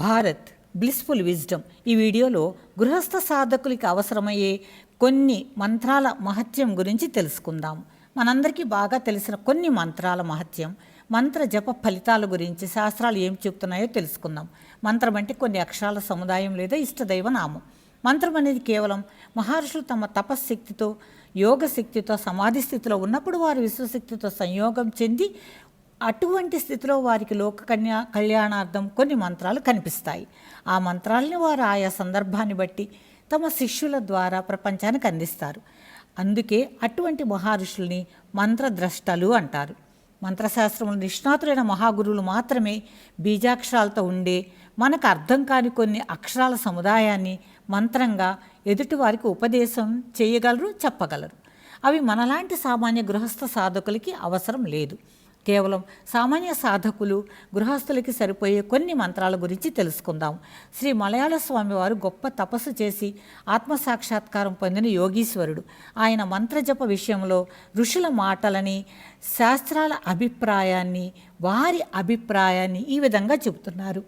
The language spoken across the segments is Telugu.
భారత్ బ్లిస్ఫుల్ విజ్డమ్ ఈ వీడియోలో గృహస్థ సాధకులకి అవసరమయ్యే కొన్ని మంత్రాల మహత్యం గురించి తెలుసుకుందాం. మనందరికీ బాగా తెలిసిన కొన్ని మంత్రాల మహత్యం. మంత్ర జప ఫలితాల గురించి శాస్త్రాలు ఏం చెప్తున్నాయో తెలుసుకుందాం. మంత్రం అంటే కొన్ని అక్షరాల సముదాయం లేదా ఇష్టదైవ నామం. మంత్రం అనేది కేవలం మహర్షులు తమ తపశ్శక్తితో యోగ శక్తితో సమాధి స్థితిలో ఉన్నప్పుడు వారు విశ్వశక్తితో సంయోగం చెంది అటువంటి స్థితిలో వారికి లోక కన్యా కళ్యాణార్థం కొన్ని మంత్రాలు కనిపిస్తాయి. ఆ మంత్రాలని వారు ఆయా సందర్భాన్ని బట్టి తమ శిష్యుల ద్వారా ప్రపంచానికి అందిస్తారు. అందుకే అటువంటి మహర్షుల్ని మంత్రద్రష్టలు అంటారు. మంత్రశాస్త్రంలో నిష్ణాతులైన మహాగురువులు మాత్రమే బీజాక్షరాలతో ఉండే మనకు అర్థం కాని కొన్ని అక్షరాల సముదాయాన్ని మంత్రంగా ఎదుటివారికి ఉపదేశం చేయగలరు చెప్పగలరు. అవి మనలాంటి సామాన్య గృహస్థ సాధకులకి అవసరం లేదు. కేవలం సామాన్య సాధకులు గృహస్థులకి సరిపోయే కొన్ని మంత్రాల గురించి తెలుసుకుందాం. శ్రీ మలయాళ స్వామివారు గొప్ప తపస్సు చేసి ఆత్మసాక్షాత్కారం పొందిన యోగీశ్వరుడు. ఆయన మంత్రజప విషయంలో ఋషుల మాటలని శాస్త్రాల అభిప్రాయాన్ని వారి అభిప్రాయాన్ని ఈ విధంగా చెబుతున్నారు.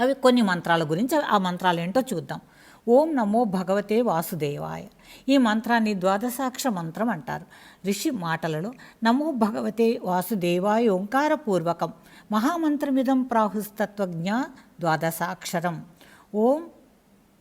అవి కొన్ని మంత్రాల గురించి ఆ మంత్రాలు ఏంటో చూద్దాం. ఓం నమో భగవతే వాసుదేవాయ. ఈ మంత్రాన్ని ద్వాదశాక్ష మంత్రం అంటారు. ఋషి మాటలలో నమో భగవతే వాసుదేవాయ ఓంకారపూర్వకం. మహామంత్రమిదం ప్రాహుస్తత్వజ్ఞ ద్వాదశాక్షరం. ఓం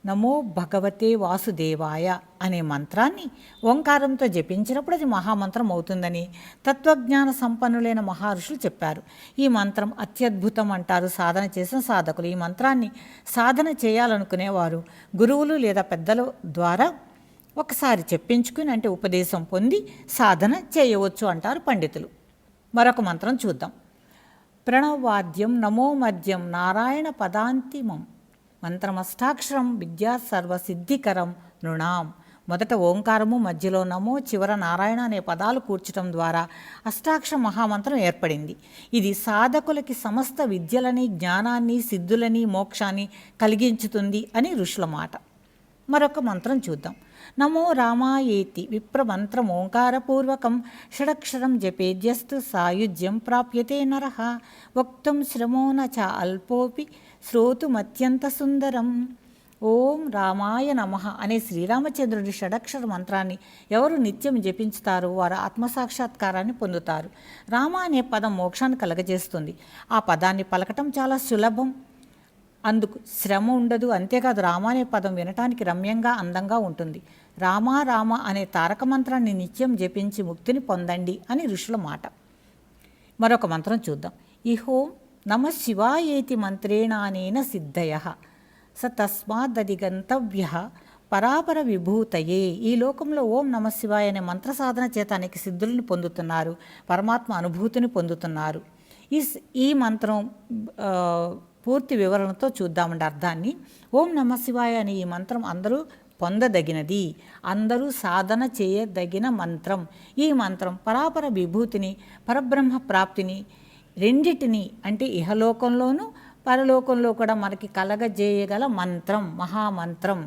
నమో భగవతే వాసుదేవాయ అనే మంత్రాన్ని ఓంకారంతో జపించినప్పుడు అది మహామంత్రం అవుతుందని తత్వజ్ఞాన సంపన్నులైన మహర్షులు చెప్పారు. ఈ మంత్రం అత్యద్భుతం అంటారు. సాధన చేసిన సాధకులు ఈ మంత్రాన్ని సాధన చేయాలనుకునేవారు. గురువులు లేదా పెద్దల ద్వారా ఒకసారి చెప్పించుకుని అంటే ఉపదేశం పొంది సాధన చేయవచ్చు అంటారు పండితులు. మరొక మంత్రం చూద్దాం. ప్రణవవాద్యం నమో మద్యం నారాయణ పదాంతిమం. మంత్రమష్టాక్షరం విద్యా సర్వసిద్ధికరం నృణాం. మొదట ఓంకారము మధ్యలో నమో చివర నారాయణ అనే పదాలు కూర్చడం ద్వారా అష్టాక్ష మహామంత్రం ఏర్పడింది. ఇది సాధకులకి సమస్త విద్యలని జ్ఞానాన్ని సిద్ధులని మోక్షాన్ని కలిగించుతుంది అని ఋషుల మాట. మరొక మంత్రం చూద్దాం. నమో రామాయేతి విప్రమంత్రమోంకారపూర్వకం షడక్షరం జపేద్యస్తు సాయుజ్యం ప్రాప్యతే నర. వక్తం శ్రమో న చ అల్పోపి శ్రోతుమత్యంత సుందరం. ఓం రామాయ నమ అనే శ్రీరామచంద్రుడి షడక్షర మంత్రాన్ని ఎవరు నిత్యం జపించుతారో వారు ఆత్మసాక్షాత్కారాన్ని పొందుతారు. రామ అనే పదం మోక్షాన్ని కలగజేస్తుంది. ఆ పదాన్ని పలకటం చాలా సులభం. అందుకు శ్రమ ఉండదు. అంతేకాదు రామ అనే పదం వినటానికి రమ్యంగా అందంగా ఉంటుంది. రామ రామ అనే తారక మంత్రాన్ని నిత్యం జపించి ముక్తిని పొందండి అని ఋషుల మాట. మరొక మంత్రం చూద్దాం. ఇహో నమ శివాయేతి మంత్రేణానేన సిద్ధయ. స తస్మాదది గంతవ్య. పరాపర విభూతయే. ఈ లోకంలో ఓం నమ శివాయ అనే మంత్ర సాధన చేత అనేక సిద్ధులను పొందుతున్నారు. పరమాత్మ అనుభూతిని పొందుతున్నారు. ఈ ఈ మంత్రం పూర్తి వివరణతో చూద్దామండి అర్థాన్ని. ఓం నమ శివాయ అనే ఈ మంత్రం అందరూ పొందదగినది. అందరూ సాధన చేయదగిన మంత్రం. ఈ మంత్రం పరాపర విభూతిని పరబ్రహ్మ ప్రాప్తిని రెండిటిని అంటే ఇహలోకంలోనూ పరలోకంలో కూడా మనకి కలగజేయగల మంత్రం మహామంత్రం.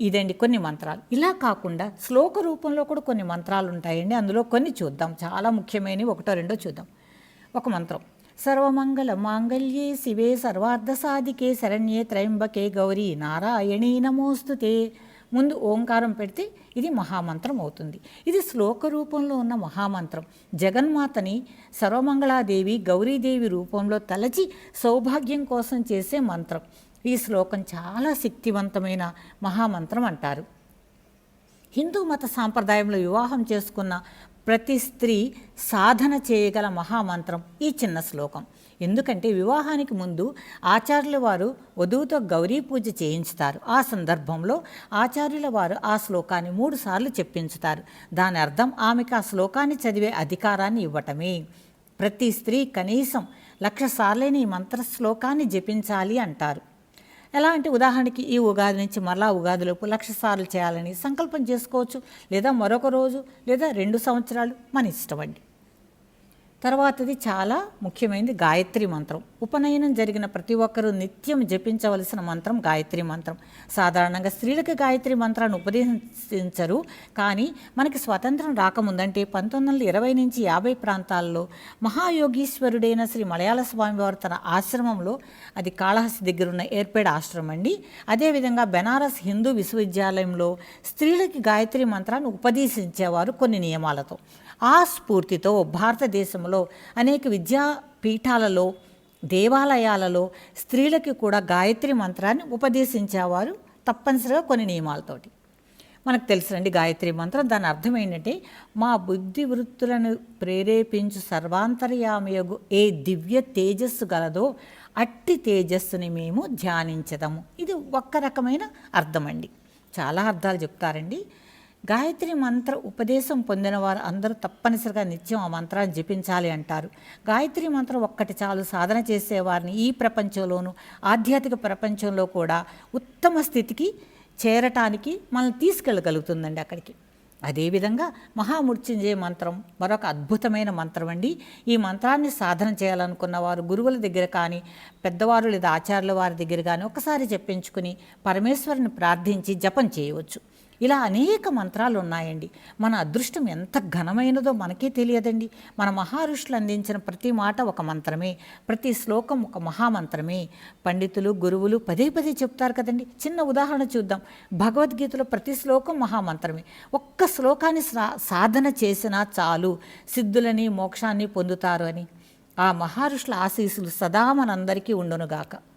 ఇదండి కొన్ని మంత్రాలు. ఇలా కాకుండా శ్లోక రూపంలో కూడా కొన్ని మంత్రాలు ఉంటాయండి. అందులో కొన్ని చూద్దాం. చాలా ముఖ్యమైనవి. ఒకటో రెండో చూద్దాం. ఒక మంత్రం. సర్వమంగళ మాంగళ్యే శివే సర్వార్థ సాధికే శరణ్యే త్రయంబకే గౌరీ నారాయణీ నమోస్తుతే ముందు ఓంకారం పెడితే ఇది మహామంత్రం అవుతుంది. ఇది శ్లోక రూపంలో ఉన్న మహామంత్రం. జగన్మాతని సర్వమంగళాదేవి గౌరీదేవి రూపంలో తలచి సౌభాగ్యం కోసం చేసే మంత్రం. ఈ శ్లోకం చాలా శక్తివంతమైన మహామంత్రం అంటారు. హిందూ మత సాంప్రదాయంలో వివాహం చేసుకున్న ప్రతి స్త్రీ సాధన చేయగల మహామంత్రం ఈ చిన్న శ్లోకం. ఎందుకంటే వివాహానికి ముందు ఆచార్యుల వారు వధువుతో గౌరీ పూజ చేయించుతారు. ఆ సందర్భంలో ఆచార్యుల వారు ఆ శ్లోకాన్ని మూడు సార్లు చెప్పించుతారు. దాని అర్థం ఆమెకు ఆ శ్లోకాన్ని చదివే అధికారాన్ని ఇవ్వటమే. ప్రతి స్త్రీ కనీసం లక్ష సార్లైన ఈ మంత్ర శ్లోకాన్ని జపించాలి అంటారు. ఎలా అంటే ఉదాహరణకి ఈ ఉగాది నుంచి మరలా ఉగాదిలోపు లక్ష సార్లు చేయాలని సంకల్పం చేసుకోవచ్చు. లేదా మరొక రోజు లేదా రెండు సంవత్సరాలు మన ఇష్టం అండి. తర్వాతది చాలా ముఖ్యమైనది గాయత్రి మంత్రం. ఉపనయనం జరిగిన ప్రతి ఒక్కరూ నిత్యం జపించవలసిన మంత్రం గాయత్రి మంత్రం. సాధారణంగా స్త్రీలకు గాయత్రి మంత్రాన్ని ఉపదేశించరు కానీ మనకి స్వతంత్రం రాకముందంటే పంతొమ్మిది వందల ఇరవై నుంచి యాభై ప్రాంతాల్లో మహాయోగీశ్వరుడైన శ్రీ మలయాళ స్వామివారు తన ఆశ్రమంలో అది కాళహస్తి దగ్గరున్న ఏర్పేడ ఆశ్రమం అండి. అదేవిధంగా బెనారస్ హిందూ విశ్వవిద్యాలయంలో స్త్రీలకి గాయత్రి మంత్రాన్ని ఉపదేశించేవారు కొన్ని నియమాలతో. ఆ స్ఫూర్తితో భారతదేశంలో అనేక విద్యా పీఠాలలో దేవాలయాలలో స్త్రీలకి కూడా గాయత్రి మంత్రాన్ని ఉపదేశించేవారు తప్పనిసరిగా కొన్ని నియమాలతోటి. మనకు తెలుసునండి గాయత్రి మంత్రం. దాని అర్థం ఏంటంటే మా బుద్ధి వృత్తులను ప్రేరేపించు సర్వాంతర్యామయగు ఏ దివ్య తేజస్సు గలదో అట్టి తేజస్సుని మేము ధ్యానించదము. ఇది ఒక్క రకమైన అర్థమండి. చాలా అర్థాలు చెప్తారండి. గాయత్రి మంత్ర ఉపదేశం పొందిన వారు అందరూ తప్పనిసరిగా నిత్యం ఆ మంత్రాన్ని జపించాలి అంటారు. గాయత్రి మంత్రం ఒక్కటి చాలు సాధన చేసేవారిని ఈ ప్రపంచంలోనూ ఆధ్యాత్మిక ప్రపంచంలో కూడా ఉత్తమ స్థితికి చేరటానికి మనల్ని తీసుకెళ్ళగలుగుతుందండి అక్కడికి. అదేవిధంగా మహామృత్యుంజయ మంత్రం మరొక అద్భుతమైన మంత్రం అండి. ఈ మంత్రాన్ని సాధన చేయాలనుకున్న వారు గురువుల దగ్గర కానీ పెద్దవారు లేదా ఆచార్యుల వారి దగ్గర కానీ ఒకసారి చెప్పించుకుని పరమేశ్వరుని ప్రార్థించి జపం చేయవచ్చు. ఇలా అనేక మంత్రాలు ఉన్నాయండి. మన అదృష్టం ఎంత ఘనమైనదో మనకే తెలియదండి. మన మహారుషులు అందించిన ప్రతి మాట ఒక మంత్రమే ప్రతి శ్లోకం ఒక మహామంత్రమే. పండితులు గురువులు పదే పదే చెప్తారు కదండి. చిన్న ఉదాహరణ చూద్దాం. భగవద్గీతలో ప్రతి శ్లోకం మహామంత్రమే. ఒక్క శ్లోకాన్ని సా సాధన చేసినా చాలు సిద్ధులని మోక్షాన్ని పొందుతారు అని. ఆ మహారుషుల ఆశీస్సులు సదా మనందరికీ ఉండునుగాక.